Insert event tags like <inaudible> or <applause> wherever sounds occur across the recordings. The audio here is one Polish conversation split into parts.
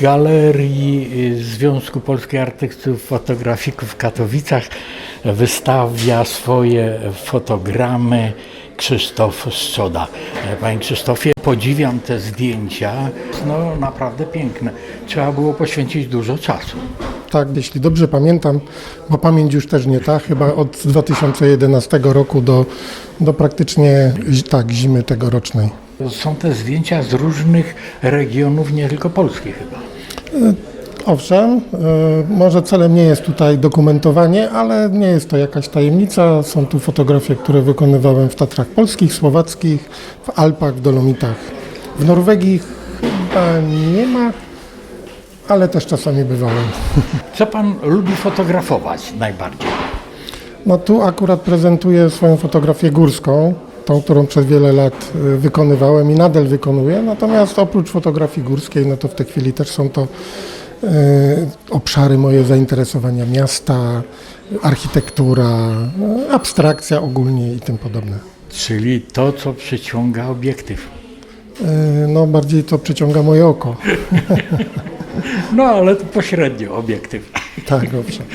Galerii y, Związku Polskich Artystów Fotografików w Katowicach wystawia swoje fotogramy Krzysztof Strzoda. E, Panie Krzysztofie, podziwiam te zdjęcia, no naprawdę piękne. Trzeba było poświęcić dużo czasu. Tak, jeśli dobrze pamiętam, bo pamięć już też nie ta, chyba od 2011 roku do, do praktycznie tak, zimy tegorocznej. Są te zdjęcia z różnych regionów, nie tylko Polski chyba. Owszem, e, może celem nie jest tutaj dokumentowanie, ale nie jest to jakaś tajemnica. Są tu fotografie, które wykonywałem w Tatrach Polskich, Słowackich, w Alpach, w Dolomitach. W Norwegii chyba nie ma, ale też czasami bywałem. <laughs> Co pan lubi fotografować najbardziej? No tu akurat prezentuję swoją fotografię górską, tą, którą przez wiele lat y, wykonywałem i nadal wykonuję. Natomiast oprócz fotografii górskiej, no to w tej chwili też są to y, obszary moje zainteresowania miasta, architektura, abstrakcja ogólnie i tym podobne. Czyli to, co przyciąga obiektyw. Y, no bardziej to przyciąga moje oko. <laughs> No ale to pośrednio obiektyw. Tak, owszem.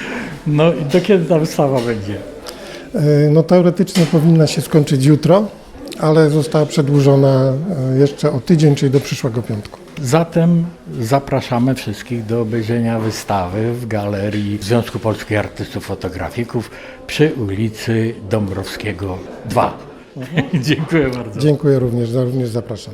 No i do kiedy ta wystawa będzie? Y, No teoretycznie powinna się skończyć jutro, ale została przedłużona y, jeszcze o tydzień, czyli do przyszłego piątku. Zatem zapraszamy wszystkich do obejrzenia wystawy w Galerii Związku Polskich Artystów Fotografików przy ulicy Dąbrowskiego 2. <laughs> Dziękuję bardzo. Dziękuję również, również zapraszam.